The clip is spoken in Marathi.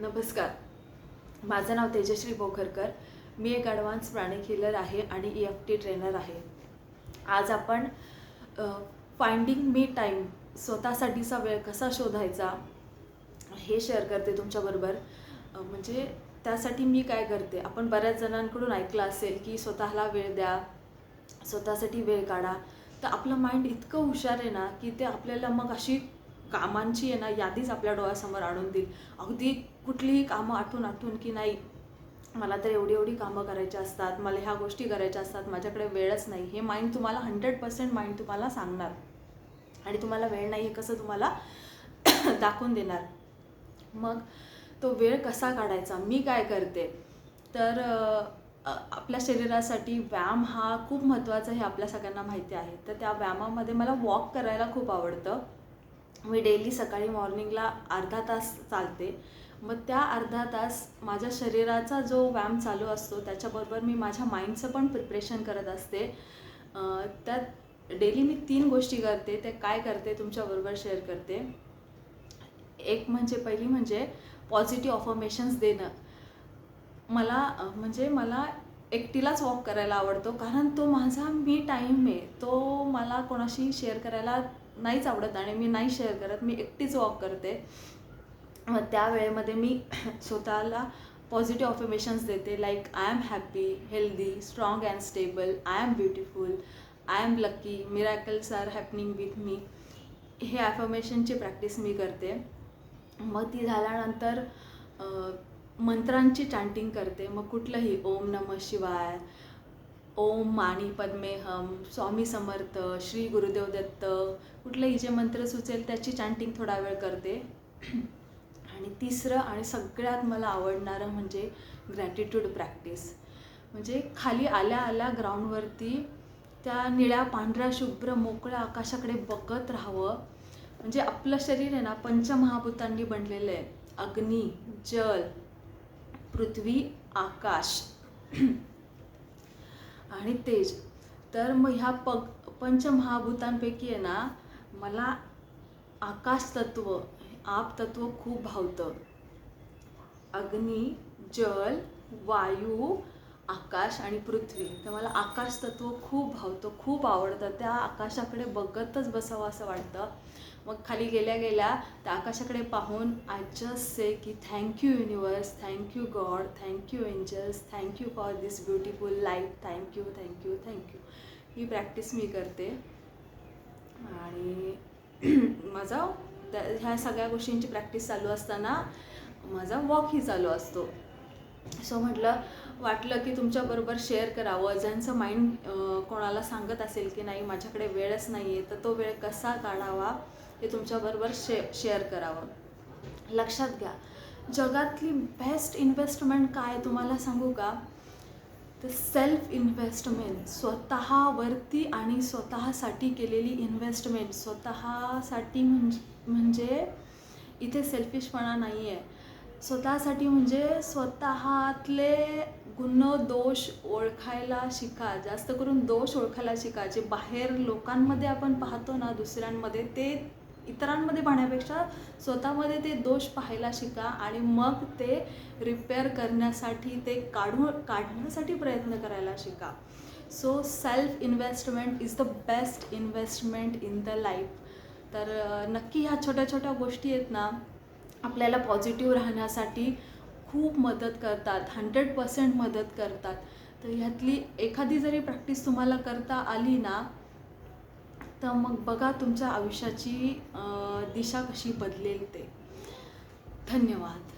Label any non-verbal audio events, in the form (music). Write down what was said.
नमस्कार. माझं नाव तेजश्री बोखरकर. मी एक ॲडव्हान्स प्राणी हिलर आहे आणि ई एफ टी ट्रेनर आहे. आज आपण फाइंडिंग मी टाईम स्वतःसाठीचा वेळ कसा शोधायचा हे शेअर करते तुमच्याबरोबर. म्हणजे त्यासाठी मी काय करते आपण बऱ्याच जणांकडून ऐकलं असेल की स्वतःला वेळ द्या स्वतःसाठी वेळ काढा. तर आपलं माइंड इतकं हुशार आहे ना की ते आपल्याला मग अशी कामांची आहे ना यादीच आपल्या डोळ्यासमोर आणून देईल. अगदी कुठलीही कामं आठवून आठवून की नाही मला तर एवढी एवढी कामं करायची असतात मला ह्या गोष्टी करायच्या असतात माझ्याकडे वेळच नाही. हे माइंड तुम्हाला हंड्रेड पर्सेंट माइंड तुम्हाला सांगणार. आणि तुम्हाला वेळ नाही हे कसं तुम्हाला (coughs) दाखवून देणार. मग तो वेळ कसा काढायचा? मी काय करते? तर आपल्या शरीरासाठी व्यायाम हा खूप महत्त्वाचा हे आपल्या सगळ्यांना माहिती आहे. तर त्या व्यायामामध्ये मला वॉक करायला खूप आवडतं. मी डेली सकाळी मॉर्निंगला अर्धा तास चालते. मग त्या अर्धा तास माझ्या शरीराचा जो व्यायाम चालू असतो त्याच्याबरोबर मी माझ्या माइंडचं पण प्रिपरेशन करत असते. त्यात डेली मी तीन गोष्टी करते. ते काय करते तुमच्याबरोबर शेअर करते. एक म्हणजे पहिली म्हणजे पॉझिटिव्ह ऑफर्मेशन्स देणं. मला म्हणजे मला एकटीलाच वॉक करायला आवडतो कारण तो माझा मी टाईम आहे. तो मला कोणाशी शेअर करायला नाहीच आवडत आणि मी नाही शेअर करत मी एकटीच वॉक करते. मग त्या वेळेमध्ये मी (clears throat) स्वतःला पॉझिटिव्ह ऑफर्मेशन्स देते like I am happy healthy strong and stable I am beautiful I am lucky miracles are happening with me हे ॲफर्मेशनची प्रॅक्टिस मी करते. मग ती झाल्यानंतर मंत्रांची चॅन्टिंग करते. मग कुठलंही ओम नम शिवाय ओम माणी पद्मे हम स्वामी समर्थ श्री गुरुदेव दत्त कुठलंही जे मंत्र सुचेल त्याची चॅन्टिंग थोडा वेळ करते. आणि तिसरं आणि सगळ्यात मला आवडणारं म्हणजे ग्रॅटिट्यूड प्रॅक्टिस म्हणजे खाली आल्या आल्या ग्राउंडवरती त्या निळ्या पांढऱ्या शुभ्र मोकळ्या आकाशाकडे बघत राहावं. म्हणजे आपलं शरीर आहे ना पंचमहाभूतांनी बनलेलं आहे. अग्नी जल पृथ्वी आकाश. आणि तेज. तर मग ह्या पग पंचमहाभूतांपैकी आहे ना मला आकाश तत्व आप तत्व खूप भावतं. अग्नी जल वायू आकाश आणि पृथ्वी. तर मला आकाश तत्व खूप भावतं खूप आवडतं. त्या आकाशाकडे बघतच बसावं असं वाटतं. मग खाली गेल्या गेल्या त्या आकाशाकडे पाहून आय जस्ट से की thank you universe thank you God thank you angels thank you for this beautiful life thank you thank you thank you he practice मी करते. आणि (clears throat) माझा त्या ह्या सगळ्या गोष्टींची प्रॅक्टिस चालू असताना माझा वॉकही चालू असतो. सो म्हटलं वाटलं की तुमच्याबरोबर शेअर करावं. ज्यांचं माइंड कोणाला सांगत असेल की नाही माझ्याकडे वेळच नाही आहे तर तो वेळ कसा काढावा हे तुमच्याबरोबर शे शेअर करावं. लक्षात घ्या. जगातली बेस्ट इन्व्हेस्टमेंट काय तुम्हाला सांगू का? तर सेल्फ इन्व्हेस्टमेंट स्वतःवरती आणि स्वतःसाठी केलेली इन्व्हेस्टमेंट स्वतःसाठी म्हणजे म्हणजे इथे सेल्फिशपणा नाही आहे स्वतःसाठी म्हणजे स्वतःतले गुण दोष ओळखायला शिका. जास्त करून दोष ओळखायला शिका. जे बाहेर लोकांमध्ये आपण पाहतो ना दुसऱ्यांमध्ये ते इतरांमध्ये पाहण्यापेक्षा स्वतःमध्ये ते दोष पाहायला शिका आणि मग ते रिपेअर करण्यासाठी ते काढू काढण्यासाठी प्रयत्न करायला शिका. So self investment is the best investment in the life तर नक्की ह्या छोट्या छोट्या गोष्टी आहेत ना आपल्याला पॉझिटिव्ह राहण्यासाठी खूप मदत करतात हंड्रेड पर्सेंट मदत करतात. तर ह्यातली एखादी जरी प्रॅक्टिस तुम्हाला करता आली ना तर मग बघा तुमच्या आयुष्याची दिशा कशी बदलेल ते. धन्यवाद.